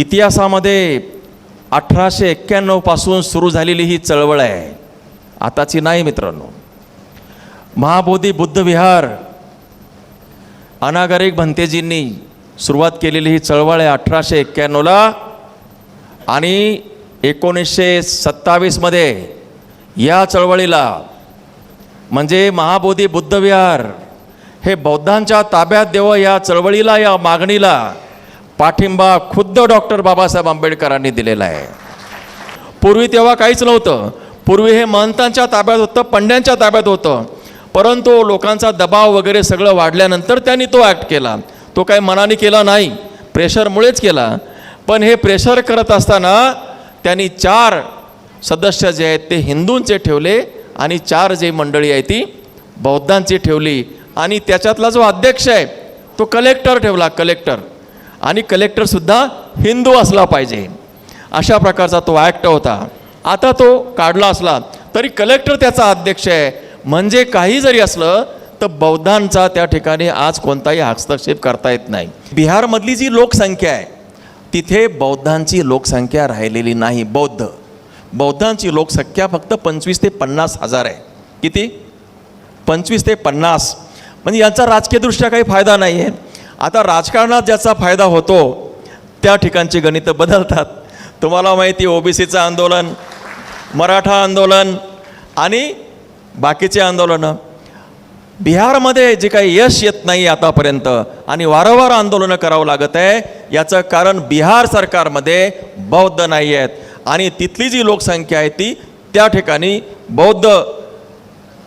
इतिहासामध्ये अठराशे एक्क्याण्णवपासून सुरू झालेली ही चळवळ आहे. आताची नाही मित्रांनो. महाबोधी बुद्ध विहार अनागरिक भंतेजींनी सुरुवात केलेली ही चळवळ आहे अठराशे एक्क्याण्णवला आणि एकोणीसशे सत्तावीसमध्ये या चळवळीला म्हणजे महाबोधी बुद्धविहार हे बौद्धांच्या ताब्यात देवं या चळवळीला या मागणीला पाठिंबा खुद्द डॉक्टर बाबासाहेब आंबेडकरांनी दिलेला आहे. पूर्वी तेव्हा काहीच नव्हतं. पूर्वी हे महंतांच्या ताब्यात होतं पंड्यांच्या ताब्यात होतं. परंतु लोकांचा दबाव वगैरे सगळं वाढल्यानंतर त्यांनी तो ॲक्ट केला. तो काही मनाने केला नाही प्रेशरमुळेच केला. पण हे प्रेशर करत असताना त्यांनी चार सदस्य जे आहेत ते हिंदूंचे ठेवले आणि चार जे मंडळी आहे ती बौद्धांची ठेवली. आणि त्याच्यातला जो अध्यक्ष आहे तो कलेक्टर ठेवला कलेक्टर आणि कलेक्टरसुद्धा हिंदू असला पाहिजे. अशा प्रकारचा तो ॲक्ट होता. आता तो काढला असला तरी कलेक्टर त्याचा अध्यक्ष आहे. म्हणजे काही जरी असलं तर बौद्धांचा त्या ठिकाणी आज कोणताही हस्तक्षेप करता येत नाही. बिहारमधली जी लोकसंख्या आहे तिथे बौद्धांची लोकसंख्या राहिलेली नाही बौद्ध. बौद्धांची लोकसंख्या फक्त पंचवीस ते पन्नास हजार आहे. किती? पंचवीस ते पन्नास. म्हणजे यांचा राजकीयदृष्ट्या काही फायदा नाही आहे आता राजकारणात ज्याचा फायदा होतो त्या ठिकाणची गणितं बदलतात. तुम्हाला माहिती ओबीसीचं आंदोलन मराठा आंदोलन आणि बाकीचे आंदोलनं. बिहारमध्ये जे काही यश येत नाही आतापर्यंत आणि वारंवार आंदोलनं करावं लागत आहे याचं कारण बिहार सरकारमध्ये बौद्ध नाही आहेत. आणि तिथली जी लोकसंख्या आहे ती त्या ठिकाणी बौद्ध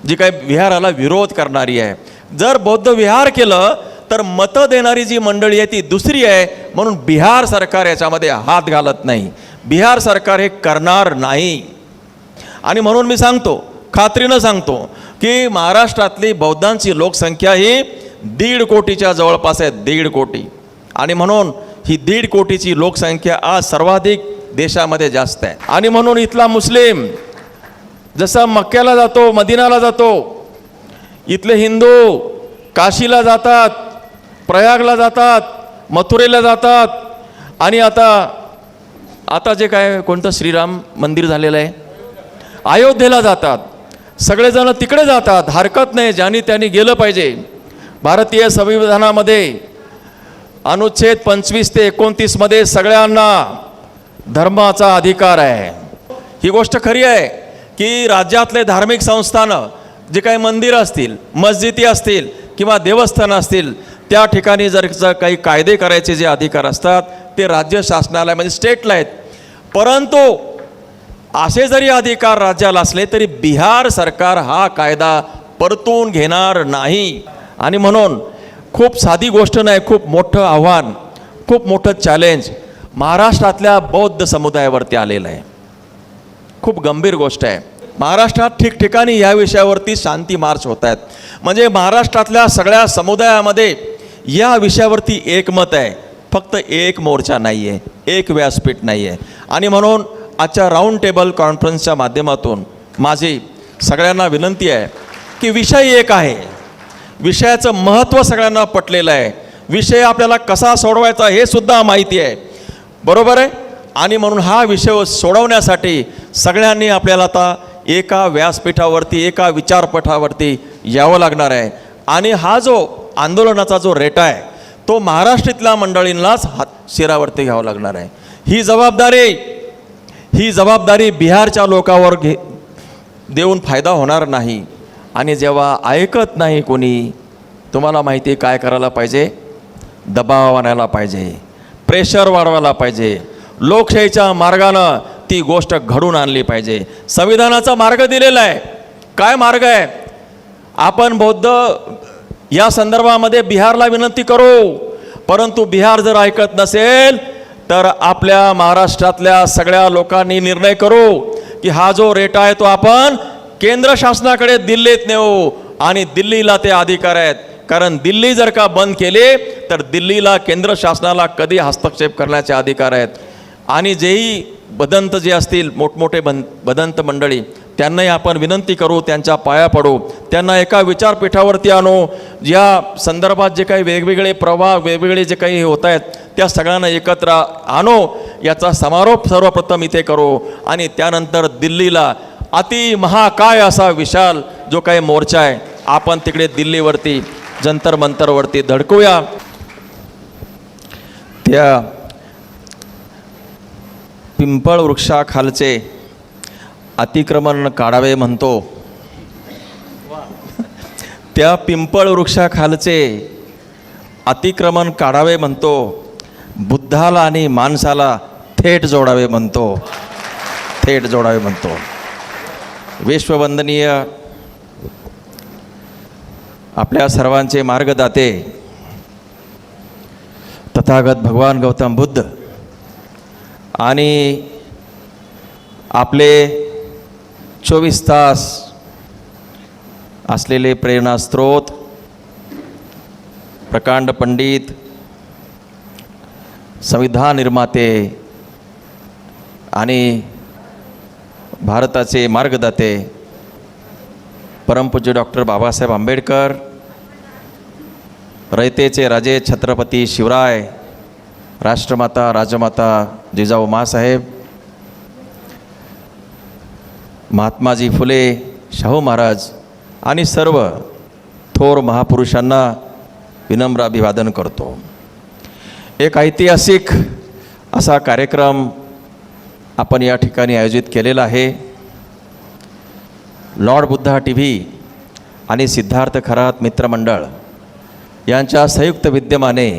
जी काही विहाराला विरोध करणारी आहे. जर बौद्ध विहार केलं तर मतं देणारी जी मंडळी आहे ती दुसरी आहे. म्हणून बिहार सरकार याच्यामध्ये हात घालत नाही. बिहार सरकार हे करणार नाही. आणि म्हणून मी सांगतो खात्रीनं सांगतो की महाराष्ट्रातली बौद्धांची लोकसंख्या ही दीड कोटीच्या जवळपास आहे दीड कोटी. आणि म्हणून ही दीड कोटीची लोकसंख्या आज सर्वाधिक देशामध्ये जास्त आहे. आणि म्हणून इथला मुस्लिम जसा मक्क्याला जातो मदिनाला जातो इथले हिंदू काशीला जातात प्रयागला जातात मथुरेला जातात. आणि आता आता जे काय कोणतं श्रीराम मंदिर झालेलं आहे? अयोध्येला जातात. सगळेजण तिकडे जातात. हरकत नाही ज्यांनी त्यांनी गेलं पाहिजे. भारतीय संविधानामध्ये अनुच्छेद पंचवीस ते एकोणतीसमध्ये सगळ्यांना धर्माचा अधिकार आहे. ही गोष्ट खरी आहे की राज्यातले धार्मिक संस्थानं जे काही मंदिरं असतील मस्जिदी असतील किंवा देवस्थानं असतील त्या ठिकाणी जर काही कायदे करायचे जे अधिकार असतात ते राज्य शासनाला म्हणजे स्टेटला आहेत. परंतु असे जरी अधिकार राज्याला असले तरी बिहार सरकार हा कायदा परतून घेणार नाही. आणि म्हणून खूप साधी गोष्ट नाही खूप मोठं आव्हान खूप मोठं चॅलेंज महाराष्ट्रातल्या बौद्ध समुदायावरती आलेलं आहे. खूप गंभीर गोष्ट आहे. महाराष्ट्रात ठिकठिकाणी या विषयावरती शांती मार्च होत आहेत. म्हणजे महाराष्ट्रातल्या सगळ्या समुदायामध्ये या विषयावरती एकमत आहे. फक्त एक मोर्चा नाही आहे एक व्यासपीठ नाही आहे आणि म्हणून आजच्या राऊंड टेबल कॉन्फरन्सच्या माध्यमातून माझी सगळ्यांना विनंती आहे की विषय एक आहे. विषयाचं महत्त्व सगळ्यांना पटलेलं आहे. विषय आपल्याला कसा सोडवायचा हे सुद्धा माहिती आहे. बरोबर आहे? आणि म्हणून हा विषय सोडवण्यासाठी सगळ्यांनी आपल्याला आता एका व्यासपीठावरती एका विचारपठावरती यावं लागणार आहे. आणि हा जो आंदोलनाचा जो रेटा आहे तो महाराष्ट्रातल्या मंडळींनाच हात शिरावरती घ्यावं लागणार आहे. ही जबाबदारी ही जबाबदारी बिहारच्या लोकांवर घे देऊन फायदा होणार नाही. आणि जेव्हा ऐकत नाही कोणी तुम्हाला माहिती काय करायला पाहिजे? दबाव आणायला पाहिजे. प्रेशर वाढवायला पाहिजे. लोकशाहीच्या मार्गानं ती गोष्ट घडून आणली पाहिजे. संविधानाचा मार्ग दिलेला आहे. काय मार्ग आहे? आपण बौद्ध या संदर्भामध्ये बिहारला विनंती करू. परंतु बिहार जर ऐकत नसेल तर आपल्या महाराष्ट्रातल्या सगळ्या लोकांनी निर्णय करू की हा जो रेट आहे तो आपण केंद्र शासनाकडे दिल्लीत नेऊ आणि दिल्लीला ते अधिकार आहेत. कारण दिल्ली जर का बंद केले तर दिल्लीला केंद्र शासनाला कधी हस्तक्षेप करण्याचे अधिकार आहेत? आणि जेही बदंत जे असतील मोठमोठे बन बदंत मंडळी त्यांनाही आपण विनंती करू त्यांच्या पाया पडू. त्यांना एका विचारपीठावरती आणू. या संदर्भात जे काही वेगवेगळे प्रवाह वेगवेगळे जे काही होत आहेत त्या सगळ्यांना एकत्र आणो. याचा समारोप सर्वप्रथम इथे करू. आणि त्यानंतर दिल्लीला अति महाकाय असा विशाल जो काही मोर्चा आहे आपण तिकडे दिल्लीवरती जंतर मंतरवरती धडकूया. त्या पिंपळ वृक्षाखालचे अतिक्रमण काढावे म्हणतो. त्या पिंपळ वृक्षाखालचे अतिक्रमण काढावे म्हणतो. बुद्धाला आणि माणसाला थेट जोडावे म्हणतो. थेट जोडावे म्हणतो. विश्ववंदनीय आपल्या सर्वांचे मार्गदाते. तथागत भगवान गौतम बुद्ध आणि आपले चोवीस तास असलेले प्रेरणास्त्रोत प्रकांड पंडित संविधान निर्माते आणि भारताचे मार्गदाते परमपूज्य डॉक्टर बाबासाहेब आंबेडकर रयतेचे राजे छत्रपती शिवराय राष्ट्रमाता राजमाता जिजाऊ मासाहेब महात्माजी फुले शाहू महाराज आणि सर्व थोर महापुरुषांना विनम्र अभिवादन करतो. एक ऐतिहासिक असा कार्यक्रम आपण या ठिकाणी आयोजित केलेला आहे. लॉर्ड बुद्धा टी व्ही आणि सिद्धार्थ खरात मित्रमंडळ यांच्या संयुक्त विद्यमाने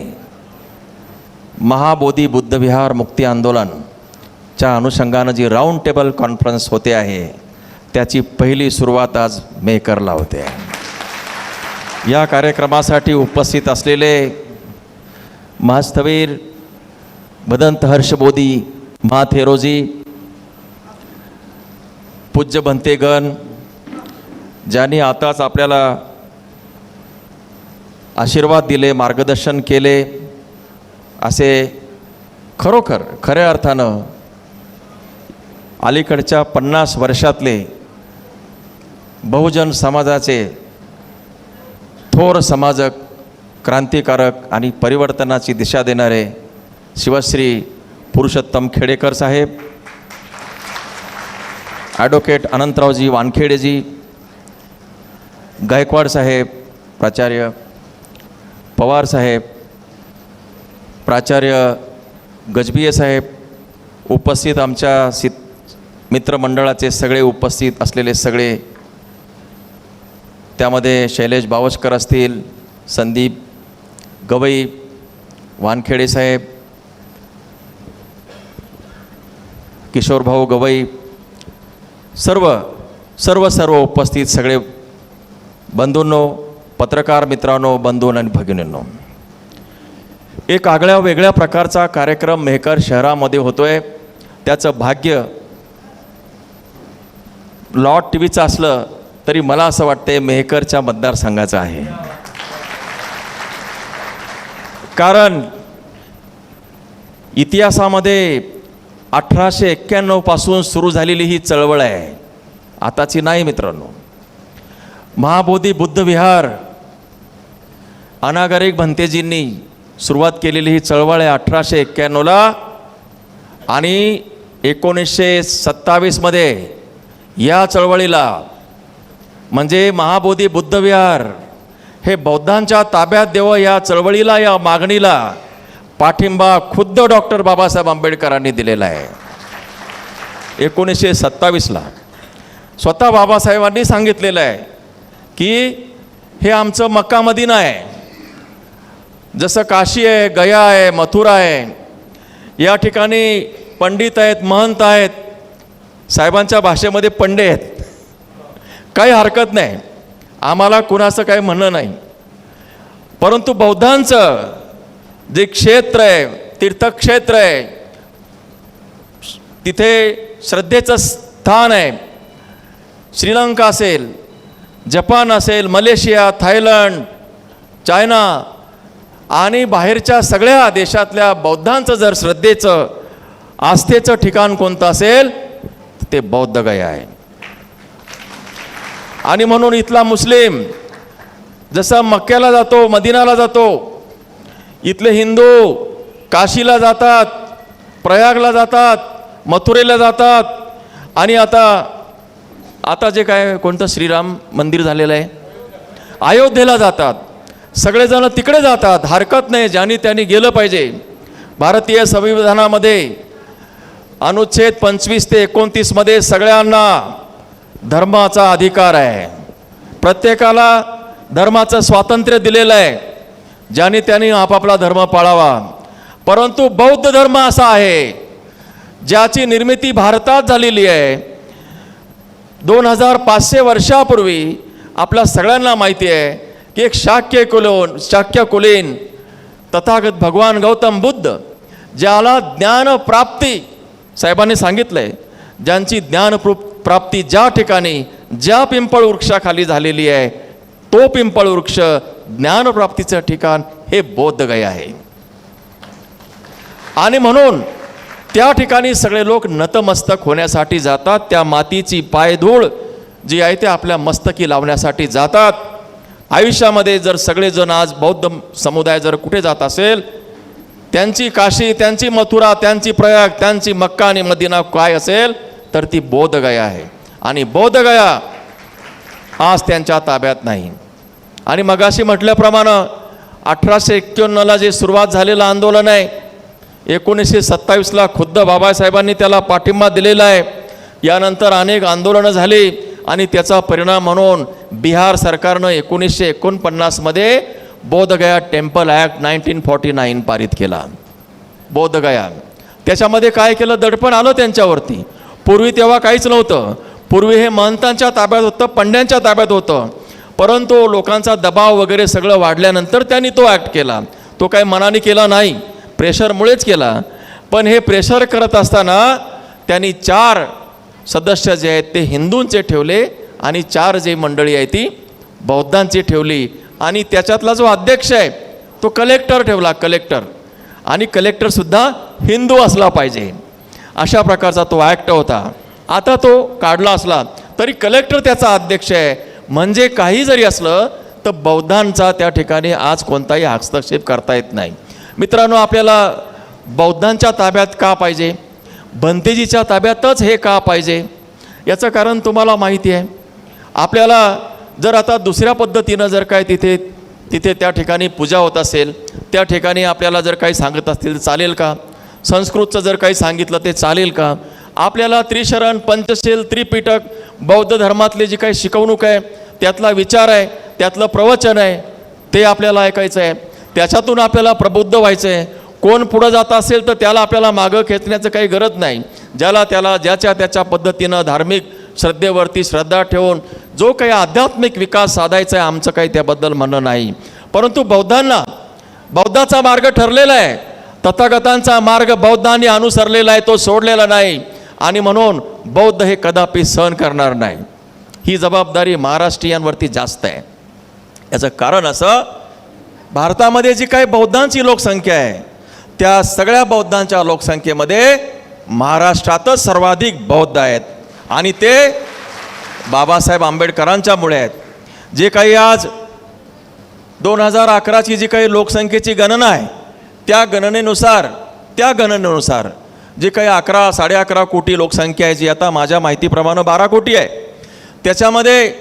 महाबोधी बुद्धविहार मुक्ती आंदोलनच्या अनुषंगानं जी राऊंड टेबल कॉन्फरन्स होते आहे त्याची पहिली सुरुवात आज मेकरला होते. या कार्यक्रमासाठी उपस्थित असलेले महास्थवीर भदंत हर्षबोधी महाथेरोजी पूज्य भंतेगण ज्यांनी आताच आपल्याला आशीर्वाद दिले मार्गदर्शन केले असे खरोखर खऱ्या अर्थानं अलीकडच्या पन्नास वर्षातले बहुजन समाजाचे थोर समाजक क्रांतिकारक आणि परिवर्तनाची दिशा देणारे शिवश्री पुरुषोत्तम खेडेकर साहेब ॲडव्होकेट अनंतरावजी वानखेडेजी गायकवाड साहेब प्राचार्य पवार साहेब प्राचार्य गजबिये साहेब उपस्थित आमच्या सित मित्रमंडळाचे सगळे उपस्थित असलेले सगळे त्यामध्ये शैलेश बावस्कर असतील संदीप गवई वानखेडे साहेब किशोरभाऊ गवई सर्व सर्व सर्व उपस्थित सगळे बंधूंनो पत्रकार मित्रांनो बंधून आणि भगिनींनो. एक आगळ्या वेगळ्या प्रकारचा कार्यक्रम मेहकर शहरामध्ये होतो आहे त्याचं भाग्य लॉर्ड टी व्हीचं असलं तरी मला असं वाटते मेहकरच्या मतदारसंघाचं आहे. कारण इतिहासामध्ये अठराशे एक्क्याण्णवपासून सुरू झालेली ही चळवळ आहे. आताची नाही मित्रांनो. महाबोधी बुद्ध विहार अनागरिक भंतेजींनी सुरुवात केलेली ही चळवळ आहे अठराशे एक्क्याण्णवला आणि एकोणीसशे सत्तावीसमध्ये या चळवळीला म्हणजे महाबोधी बुद्धविहार. हे बौद्धांच्या ताब्यात देवं या चळवळीला या मागणीला पाठिंबा खुद्द डॉक्टर बाबासाहेब आंबेडकरांनी दिलेला आहे. एकोणीसशे सत्तावीसला स्वतः बाबासाहेबांनी सांगितलेलं आहे की हे आमचं मक्का मदिना आहे. जसं काशी आहे गया आहे मथुरा आहे या ठिकाणी पंडित आहेत महंत आहेत साहेबांच्या भाषेमध्ये पंडे आहेत. काही हरकत नाही. आम्हाला कुणाचं काही म्हणणं नाही. परंतु बौद्धांचं जे क्षेत्र आहे तीर्थक्षेत्र आहे तिथे श्रद्धेचं स्थान आहे. श्रीलंका असेल जपान असेल मलेशिया थायलंड चायना आणि बाहेरच्या सगळ्या देशातल्या बौद्धांचं जर श्रद्धेचं आस्थेचं ठिकाण कोणतं असेल ते बौद्धगया आहे. आणि म्हणून इथला मुस्लिम जसा मक्क्याला जातो मदिनाला जातो इथले हिंदू काशीला जातात प्रयागला जातात मथुरेला जातात आणि आता आता जे काय कोणतं श्रीराम मंदिर झालेलं आहे अयोध्येला जातात. सगळेजण तिकडे जातात. हरकत नाही ज्यांनी त्यांनी गेलं पाहिजे. भारतीय संविधानामध्ये अनुच्छेद पंचवीस ते एकोणतीसमध्ये सगळ्यांना धर्माचा अधिकार आहे. प्रत्येकाला धर्माचं स्वातंत्र्य दिलेलं आहे. ज्याने त्यांनी आपापला धर्म पाळावा. परंतु बौद्ध धर्म असा आहे ज्याची निर्मिती भारतात झालेली आहे. दोन हजार पाचशे वर्षापूर्वी आपल्या सगळ्यांना माहिती आहे की एक शाक्य कुलोन शाक्य कुलीन तथागत भगवान गौतम बुद्ध ज्याला ज्ञानप्राप्ती साहेबांनी सांगितलं आहे ज्यांची ज्ञान प्राप्ती ज्या ठिकाणी ज्या पिंपळ वृक्षाखाली झालेली आहे तो पिंपळ वृक्ष ज्ञानप्राप्तीचं ठिकाण हे बोधगय आहे. आणि म्हणून त्या ठिकाणी सगळे लोक नतमस्तक होण्यासाठी जातात त्या मातीची पायधूळ जी आहे ते आपल्या मस्तकी लावण्यासाठी जातात. आयुष्यामध्ये जर सगळेजण आज बौद्ध समुदाय जर कुठे जात असेल त्यांची काशी त्यांची मथुरा त्यांची प्रयाग त्यांची मक्का आणि मदिना काय असेल तर ती बोधगया आहे. आणि बोधगया आज त्यांच्या ताब्यात नाही. आणि मगाशी म्हटल्याप्रमाणे अठराशे एक्क्याण्णवला जे सुरुवात झालेलं आंदोलन आहे एकोणीसशे सत्तावीसला खुद्द बाबासाहेबांनी त्याला पाठिंबा दिलेला आहे. यानंतर अनेक आंदोलनं झाली आणि त्याचा परिणाम म्हणून बिहार सरकारनं एकोणीसशे एकोणपन्नासमध्ये Bodhgaya temple act nineteen forty nine पारित केला. बोधगया. त्याच्यामध्ये काय केलं? दडपण आलं त्यांच्यावरती. पूर्वी तेव्हा काहीच नव्हतं. पूर्वी हे महंतांच्या ताब्यात होतं पंड्यांच्या ताब्यात होतं. परंतु लोकांचा दबाव वगैरे सगळं वाढल्यानंतर त्यांनी तो ॲक्ट केला. तो काही मनाने केला नाही प्रेशरमुळेच केला. पण हे प्रेशर करत असताना त्यांनी चार सदस्य जे आहेत ते हिंदूंचे ठेवले आणि चार जे मंडळी आहे ती बौद्धांची ठेवली. आणि त्याच्यातला जो अध्यक्ष आहे तो कलेक्टर ठेवला कलेक्टर आणि कलेक्टरसुद्धा हिंदू असला पाहिजे. अशा प्रकारचा तो ॲक्ट होता. आता तो काढला असला तरी कलेक्टर त्याचा अध्यक्ष आहे. म्हणजे काही जरी असलं तर बौद्धांचा त्या ठिकाणी आज कोणताही हस्तक्षेप करता येत नाही. मित्रांनो आपल्याला बौद्धांच्या ताब्यात का पाहिजे? भंतेजीच्या ताब्यातच हे का पाहिजे? याचं कारण तुम्हाला माहिती आहे. आपल्याला जर आता दुसऱ्या पद्धतीनं जर काय तिथे तिथे त्या ठिकाणी पूजा होत असेल त्या ठिकाणी आपल्याला जर काही सांगत असतील चालेल का? संस्कृतचं जर काही सांगितलं ते चालेल का? आपल्याला त्रिशरण पंचशील त्रिपिटक बौद्ध धर्मातली जी काही शिकवणूक आहे त्यातला विचार आहे त्यातलं प्रवचन आहे ते आपल्याला ऐकायचं आहे. त्याच्यातून आपल्याला प्रबुद्ध व्हायचं आहे कोण पुढं जात असेल तर त्याला आपल्याला मागं खेचण्याचं काही गरज नाही. ज्याला त्याला ज्याच्या त्याच्या पद्धतीनं धार्मिक श्रद्धेवरती श्रद्धा ठेवून जो काही आध्यात्मिक विकास साधायचा आहे आमचं काही त्याबद्दल म्हणणं नाही. परंतु बौद्धांना बौद्धाचा मार्ग ठरलेला आहे. तथागतांचा मार्ग बौद्धांनी अनुसरलेला आहे तो सोडलेला नाही. आणि म्हणून बौद्ध हे कदापि सहन करणार नाही. ही जबाबदारी महाराष्ट्रीयांवरती जास्त आहे. याचं कारण असं भारतामध्ये जी काही बौद्धांची लोकसंख्या आहे त्या सगळ्या बौद्धांच्या लोकसंख्येमध्ये महाराष्ट्रातच सर्वाधिक बौद्ध आहेत. आणि ते बाबासाहेब आंबेडकरांच्यामुळे आहेत. जे काही आज दोन हजार अकराची जी काही लोकसंख्येची गणना आहे त्या गणनेनुसार त्या गणनेनुसार जे काही अकरा साडे अकरा कोटी लोकसंख्या आहे जी आता माझ्या माहितीप्रमाणे बारा कोटी आहे त्याच्यामध्ये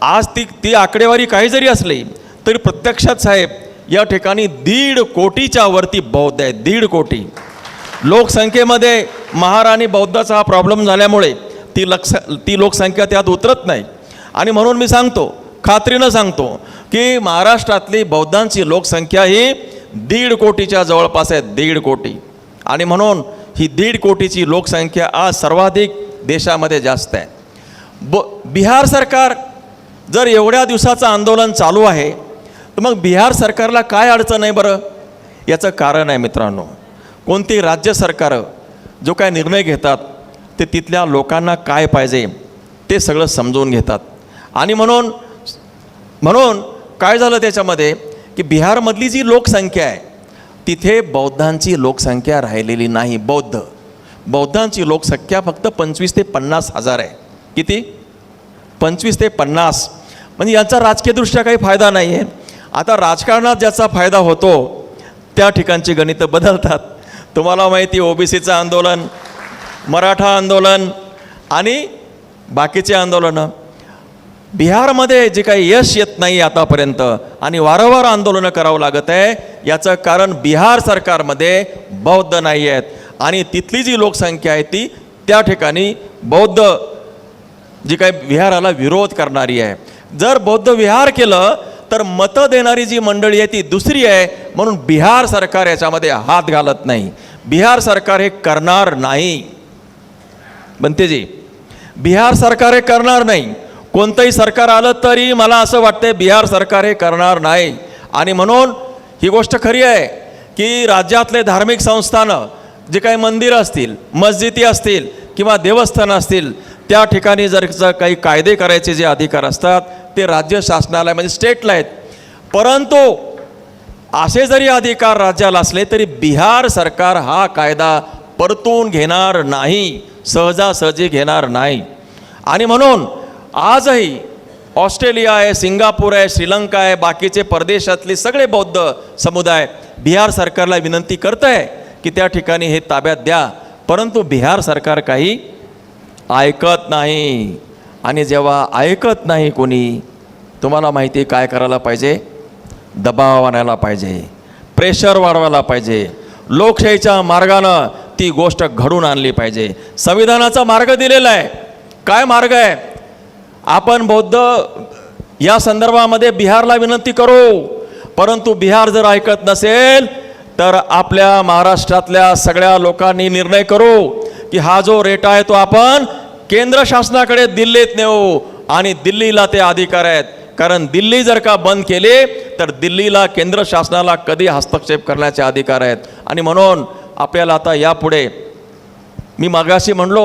आज ती ती आकडेवारी काही जरी असली तरी प्रत्यक्षात साहेब या ठिकाणी दीड कोटीच्या वरती बौद्ध आहेत दीड कोटी. लोकसंख्येमध्ये महाराणी बौद्धाचा हा प्रॉब्लेम झाल्यामुळे ती लक्ष ती लोकसंख्या त्यात उतरत नाही. आणि म्हणून मी सांगतो खात्रीनं सांगतो की महाराष्ट्रातली बौद्धांची लोकसंख्या ही दीड कोटीच्या जवळपास आहे दीड कोटी. आणि म्हणून ही दीड कोटीची लोकसंख्या आज सर्वाधिक देशामध्ये जास्त आहे. ब बिहार सरकार जर एवढ्या दिवसाचं आंदोलन चालू आहे तर मग बिहार सरकारला काय अडचण आहे बरं? याचं कारण आहे मित्रांनो कोणती राज्य सरकारं जो काय निर्णय घेतात ते तिथल्या लोकांना काय पाहिजे ते सगळं समजून घेतात. आणि म्हणून म्हणून काय झालं त्याच्यामध्ये? की बिहारमधली जी लोकसंख्या आहे तिथे बौद्धांची लोकसंख्या राहिलेली नाही बौद्ध. बौद्धांची लोकसंख्या फक्त पंचवीस ते पन्नास हजार आहे. किती? पंचवीस ते पन्नास. म्हणजे यांचा राजकीयदृष्ट्या काही फायदा नाही आहे. आता राजकारणात ज्याचा फायदा होतो त्या ठिकाणची गणितं बदलतात. तुम्हाला माहिती ओबीसीचं आंदोलन मराठा आंदोलन आणि बाकीचे आंदोलनं. बिहारमध्ये जे काही यश येत नाही आतापर्यंत आणि वारंवार आंदोलनं करावं लागत आहे याचं कारण बिहार सरकारमध्ये बौद्ध नाही आहेत. आणि तिथली जी लोकसंख्या आहे ती त्या ठिकाणी बौद्ध जी काही विहाराला विरोध करणारी आहे. जर बौद्ध विहार केलं तर मतं देणारी जी मंडळी आहे ती दुसरी आहे. म्हणून बिहार सरकार याच्यामध्ये हात घालत नाही. बिहार सरकार हे करणार नाही. बनतेजी बिहार सरकार हे करणार नाही. कोणतंही सरकार आलं तरी मला असं वाटतंय बिहार सरकार हे करणार नाही. आणि म्हणून ही गोष्ट खरी आहे की राज्यातले धार्मिक संस्थानं जे काही मंदिरं असतील मस्जिदी असतील किंवा देवस्थानं असतील त्या ठिकाणी जर जर काही कायदे करायचे जे अधिकार असतात ते राज्य शासनाला म्हणजे स्टेटला आहेत. परंतु असे जरी अधिकार राज्याला असले तरी बिहार सरकार हा कायदा परतून घेणार नाही सहजासहजी घेणार नाही. आणि म्हणून आजही ऑस्ट्रेलिया आहे सिंगापूर आहे श्रीलंका आहे बाकीचे परदेशातले सगळे बौद्ध समुदाय बिहार सरकारला विनंती करत आहे की त्या ठिकाणी हे ताब्यात द्या. परंतु बिहार सरकार काही ऐकत नाही. आणि जेव्हा ऐकत नाही कोणी तुम्हाला माहिती आहे काय करायला पाहिजे? दबाव आणायला पाहिजे. प्रेशर वाढवायला पाहिजे. लोकशाहीच्या मार्गानं ती गोष्ट घडून आणली पाहिजे. संविधानाचा मार्ग दिलेला आहे. काय मार्ग आहे? आपण बौद्ध या संदर्भामध्ये बिहारला विनंती करू. परंतु बिहार जर ऐकत नसेल तर आपल्या महाराष्ट्रातल्या सगळ्या लोकांनी निर्णय करू की हा जो रेट आहे तो आपण केंद्र शासनाकडे दिल्लीत नेऊ आणि दिल्लीला ते अधिकार आहेत. कारण दिल्ली जर का बंद केले तर दिल्लीला केंद्र शासनाला कधी हस्तक्षेप करण्याचे अधिकार आहेत. आणि म्हणून आपल्याला आता यापुढे मी मागाशी म्हणलो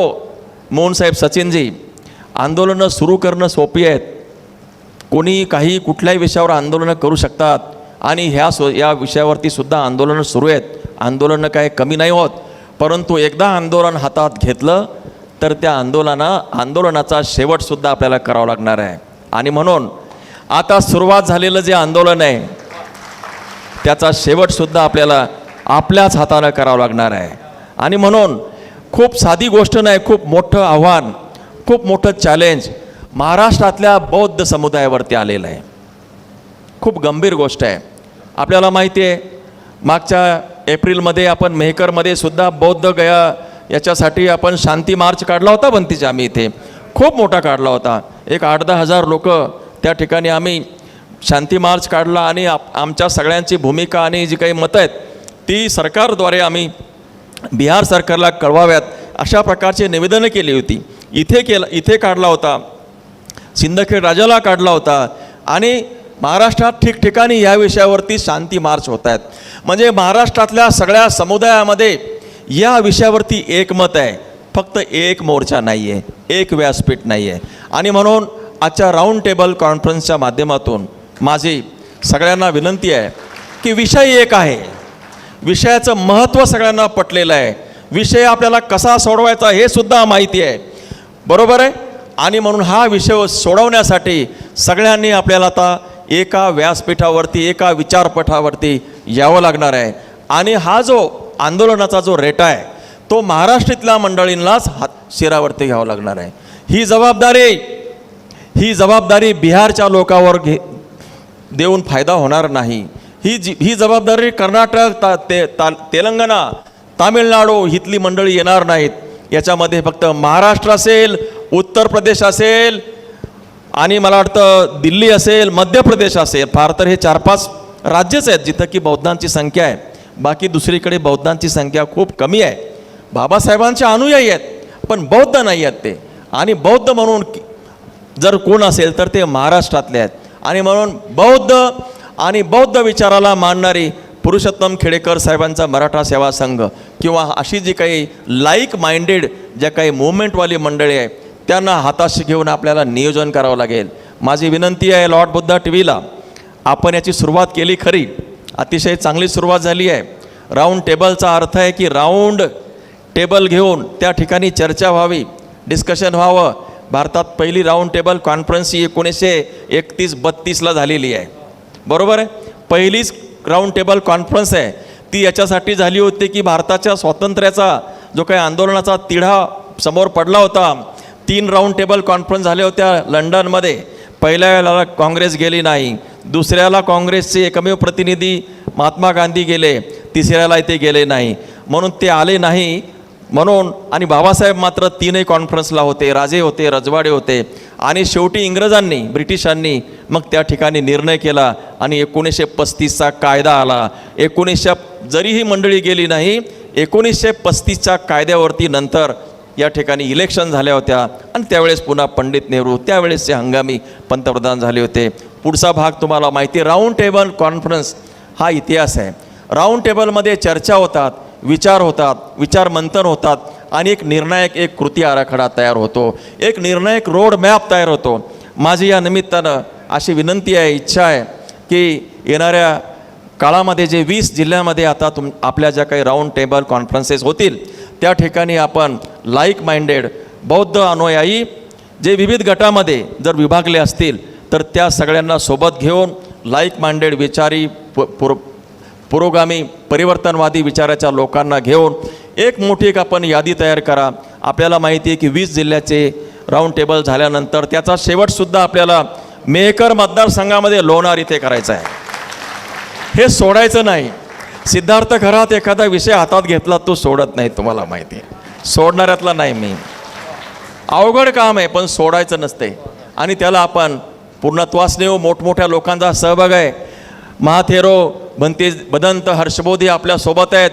मोहनसाहेब सचिनजी आंदोलनं सुरू करणं सोपी आहेत. कोणी काही कुठल्याही विषयावर आंदोलनं करू शकतात. आणि ह्या सो या विषयावरती सुद्धा आंदोलनं सुरू आहेत. आंदोलनं काय कमी नाही होत. परंतु एकदा आंदोलन हातात घेतलं तर त्या आंदोलना आंदोलनाचा शेवटसुद्धा आपल्याला करावा लागणार आहे. आणि म्हणून आता सुरुवात झालेलं जे आंदोलन आहे त्याचा शेवटसुद्धा आपल्याला आपल्याच हातानं करावं लागणार आहे. आणि म्हणून खूप साधी गोष्ट नाही खूप मोठं आव्हान. खूप मोठं चॅलेंज महाराष्ट्रातल्या बौद्ध समुदायावरती आलेलं आहे. खूप गंभीर गोष्ट आहे. आपल्याला माहिती आहे मागच्या एप्रिलमध्ये आपण मेहकरमध्ये सुद्धा बौद्ध गया याच्यासाठी आपण शांती मार्च काढला होता बनतीच्या आम्ही इथे. खूप मोठा काढला होता. एक आठ दहा हजार लोक त्या ठिकाणी आम्ही शांती मार्च काढला आणि आप आमच्या सगळ्यांची भूमिका आणि जी काही मतं आहेत ती सरकारद्वारे आम्ही बिहार सरकारला कळवाव्यात अशा प्रकारची निवेदनं केली होती. इथे केलं इथे काढला होता. सिंदखेड राजाला काढला होता. आणि महाराष्ट्रात ठिकठिकाणी या विषयावरती शांती मार्च होत आहेत. म्हणजे महाराष्ट्रातल्या सगळ्या समुदायामध्ये या विषयावरती एकमत आहे. फक्त एक मोर्चा नाही आहे एक व्यासपीठ नाही आहे आणि म्हणून आजच्या राऊंड टेबल कॉन्फरन्सच्या माध्यमातून माझी सगळ्यांना विनंती आहे की विषय एक आहे. विषयाचं महत्त्व सगळ्यांना पटलेलं आहे. विषय आपल्याला कसा सोडवायचा हे सुद्धा माहिती आहे. बरोबर आहे? आणि म्हणून हा विषय सोडवण्यासाठी सगळ्यांनी आपल्याला आता एका व्यासपीठावरती एका विचारपठावरती यावं लागणार आहे. आणि हा जो आंदोलनाचा जो रेटा आहे तो महाराष्ट्रातल्या मंडळींनाच हात शिरावरती घ्यावं लागणार आहे. ही जबाबदारी ही जबाबदारी बिहारच्या लोकांवर घे देऊन फायदा होणार नाही. ही जी ही जबाबदारी कर्नाटक ता ते ता तेलंगणा तामिळनाडू इथली मंडळी येणार नाहीत. याच्यामध्ये फक्त महाराष्ट्र असेल उत्तर प्रदेश असेल आणि मला वाटतं दिल्ली असेल मध्य प्रदेश असेल फार तर हे चार पाच राज्यच आहेत जिथं की बौद्धांची संख्या आहे. बाकी दुसरीकडे बौद्धांची संख्या खूप कमी आहे. बाबासाहेबांचे अनुयायी आहेत पण बौद्ध नाही आहेत ते. आणि बौद्ध म्हणून जर कोण असेल तर ते महाराष्ट्रातले आहेत. आणि म्हणून बौद्ध आणि बौद्ध विचाराला मानणारी पुरुषोत्तम खेडेकर साहेबांचा मराठा सेवा संघ किंवा अशी जी काही लाईक माइंडेड ज्या काही मुवमेंटवाली मंडळी आहे त्यांना हाताशी घेऊन आपल्याला नियोजन करावं लागेल. माझी विनंती आहे लॉर्ड बुद्धा टी व्हीला आपण याची सुरुवात केली खरी. अतिशय चांगली सुरुवात झाली आहे. राऊंड टेबलचा अर्थ आहे की राऊंड टेबल घेऊन त्या ठिकाणी चर्चा व्हावी डिस्कशन व्हावं. भारतात पहिली राऊंड टेबल कॉन्फरन्स ही एकोणीसशे एकतीस बत्तीसला झालेली आहे. बरोबर आहे? पहिलीच राऊंड टेबल कॉन्फरन्स आहे. ती याच्यासाठी झाली होती की भारताच्या स्वातंत्र्याचा जो काही आंदोलनाचा तिढा समोर पडला होता तीन राऊंड टेबल कॉन्फरन्स झाल्या होत्या लंडनमध्ये. पहिल्या वेळेला काँग्रेस गेली नाही. दुसऱ्याला काँग्रेसचे एकमेव प्रतिनिधी महात्मा गांधी गेले. तिसऱ्याला ते गेले नाही. म्हणून ते आले नाही. म्हणून आणि बाबासाहेब मात्र तीनही कॉन्फरन्सला होते राजे होते रजवाडे होते. आणि शेवटी इंग्रजांनी ब्रिटिशांनी मग त्या ठिकाणी निर्णय केला आणि एकोणीसशे पस्तीसचा कायदा आला. एकोणीसशे जरी ही मंडळी गेली नाही एकोणीसशे पस्तीसच्या कायद्यावरती नंतर या ठिकाणी इलेक्शन झाल्या होत्या आणि त्यावेळेस पुन्हा पंडित नेहरू त्यावेळेसचे हंगामी पंतप्रधान झाले होते. पुढचा भाग तुम्हाला माहिती राऊंड टेबल कॉन्फरन्स हा इतिहास आहे. राऊंड टेबलमध्ये चर्चा होतात विचार होतात विचार मंथन होतात आणि एक निर्णायक एक कृती आराखडा तयार होतो. एक निर्णायक रोड मॅप तयार होतो. माझी या निमित्तानं अशी विनंती आहे इच्छा आहे की येणाऱ्या काळामध्ये जे वीस जिल्ह्यामध्ये आता तुम आपल्या ज्या काही राऊंड टेबल कॉन्फरन्सेस होतील त्या ठिकाणी आपण लाईक माइंडेड बौद्ध अनुयायी जे विविध गटामध्ये जर विभागले असतील तर त्या सगळ्यांना सोबत घेऊन लाईक माइंडेड विचारी प पुर पुरोगामी परिवर्तनवादी विचाराच्या लोकांना घेऊन एक मोठी एक आपण यादी तयार करा. आपल्याला माहिती आहे की वीस जिल्ह्याचे राऊंड टेबल झाल्यानंतर त्याचा शेवटसुद्धा आपल्याला मेहकर मतदारसंघामध्ये लोणार इथे करायचं आहे. हे सोडायचं नाही. सिद्धार्थ घरात एखादा विषय हातात घेतला तो सोडत नाही तुम्हाला माहिती आहे. सोडणाऱ्यातला नाही मी. अवघड काम आहे पण सोडायचं नसते. आणि त्याला आपण पूर्णत्वास नेऊ मोठमोठ्या लोकांचा सहभाग आहे. महाथेरो बनते बदंत हर्षबोधी आपल्यासोबत आहेत.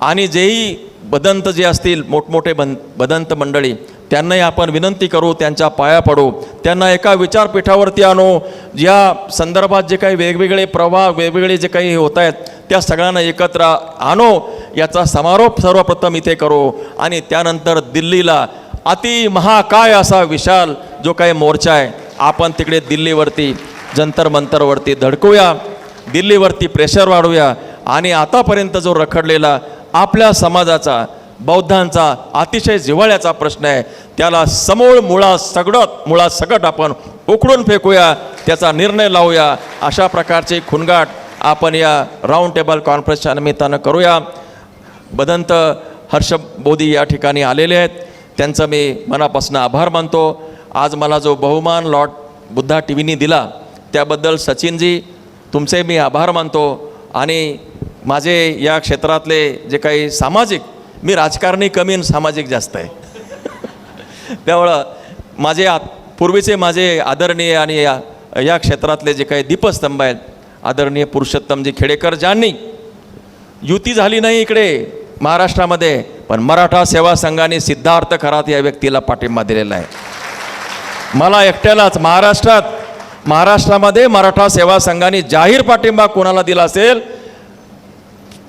आणि जेही बदंत जे असतील मोठमोठे बन बदंत मंडळी त्यांनाही आपण विनंती करू त्यांच्या पाया पडू. त्यांना एका विचारपीठावरती आणू. या संदर्भात जे काही वेगवेगळे प्रवाह वेगवेगळे जे काही होत आहेत त्या सगळ्यांना एकत्र आणू. याचा समारोप सर्वप्रथम इथे करू. आणि त्यानंतर दिल्लीला अति महाकाय असा विशाल जो काही मोर्चा आहे आपण तिकडे दिल्लीवरती जंतर मंतरवरती धडकूया. दिल्लीवरती प्रेशर वाढवूया. आणि आतापर्यंत जो रखडलेला आपल्या समाजाचा बौद्धांचा अतिशय जिव्हाळ्याचा प्रश्न आहे त्याला समूळ मुळा सगळत मुळा सगट आपण उकडून फेकूया त्याचा निर्णय लावूया. अशा प्रकारची खुणगाट आपण या राऊंड टेबल कॉन्फरन्सच्या निमित्तानं करूया. बदंत हर्ष बोधी या ठिकाणी आलेले आहेत. त्यांचं मी मनापासून आभार मानतो. आज मला जो बहुमान लॉट बुद्धा टी व्हीनी दिला त्याबद्दल सचिनजी तुमचे मी आभार मानतो आणि माझे या क्षेत्रातले जे काही सामाजिक मी राजकारणी कमी आणि सामाजिक जास्त आहे. त्यामुळं माझे आ पूर्वीचे माझे आदरणीय आणि या या क्षेत्रातले जे काही दीपस्तंभ आहेत आदरणीय पुरुषोत्तमजी खेडेकर ज्यांनी युती झाली नाही इकडे महाराष्ट्रामध्ये पण मराठा सेवा संघाने सिद्धार्थ खरात या व्यक्तीला पाठिंबा दिलेला आहे. मला एकट्यालाच महाराष्ट्रात महाराष्ट्रामध्ये मराठा सेवा संघाने जाहीर पाठिंबा कोणाला दिला असेल?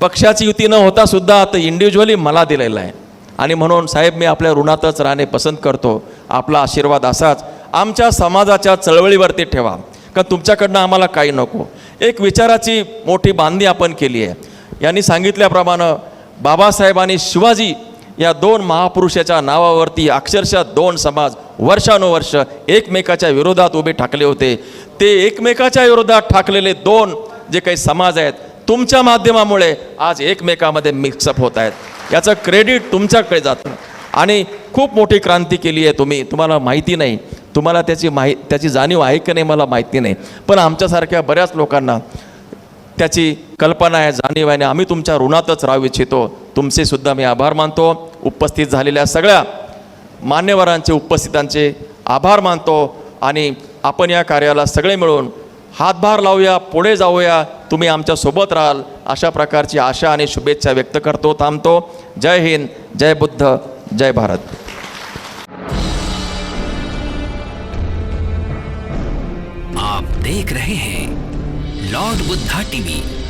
पक्षाची युती न होता सुद्धा आता इंडिव्हिज्युअली मला दिलेला आहे. आणि म्हणून साहेब मी आपल्या ऋणातच राहणे पसंत करतो. आपला आशीर्वाद असाच. आमच्या समाजाच्या चळवळीवरती ठेवा. का तुमच्याकडनं आम्हाला काही नको. एक विचाराची मोठी बांधणी आपण केली आहे. यांनी सांगितल्याप्रमाणे बाबासाहेब आणि शिवाजी या दोन महापुरुषाच्या नावावरती अक्षरशः दोन समाज वर्षानुवर्ष एकमेकाच्या विरोधात उभे ठाकले होते. ते एकमेकाच्या विरोधात ठाकलेले दोन जे काही समाज आहेत तुमच्या माध्यमामुळे आज एकमेकामध्ये मिक्सअप होत आहेत. याचं क्रेडिट तुमच्याकडे जातं. आणि खूप मोठी क्रांती केली आहे तुम्ही. तुम्हाला माहिती नाही. तुम्हाला त्याची माहि त्याची जाणीव आहे की नाही मला माहिती नाही. पण आमच्यासारख्या बऱ्याच लोकांना त्याची कल्पना आहे जाणीव आहे आणि आम्ही तुमच्या ऋणातच राहू इच्छितो. तुमचे सुद्धा मी आभार मानतो. उपस्थित झालेल्या सगळ्या मान्यवरांचे उपस्थितांचे आभार मानतो आणि आपण या कार्याला सगळे मिळून हातभार लावूया पुढे जाऊया. तुम्ही आमच्यासोबत राहाल. अशा प्रकारची आशा आणि शुभेच्छा व्यक्त करतो थांबतो. जय हिंद जय बुद्ध जय भारत. आप देख रहे हैं लॉर्ड बुद्धा टीव्ही.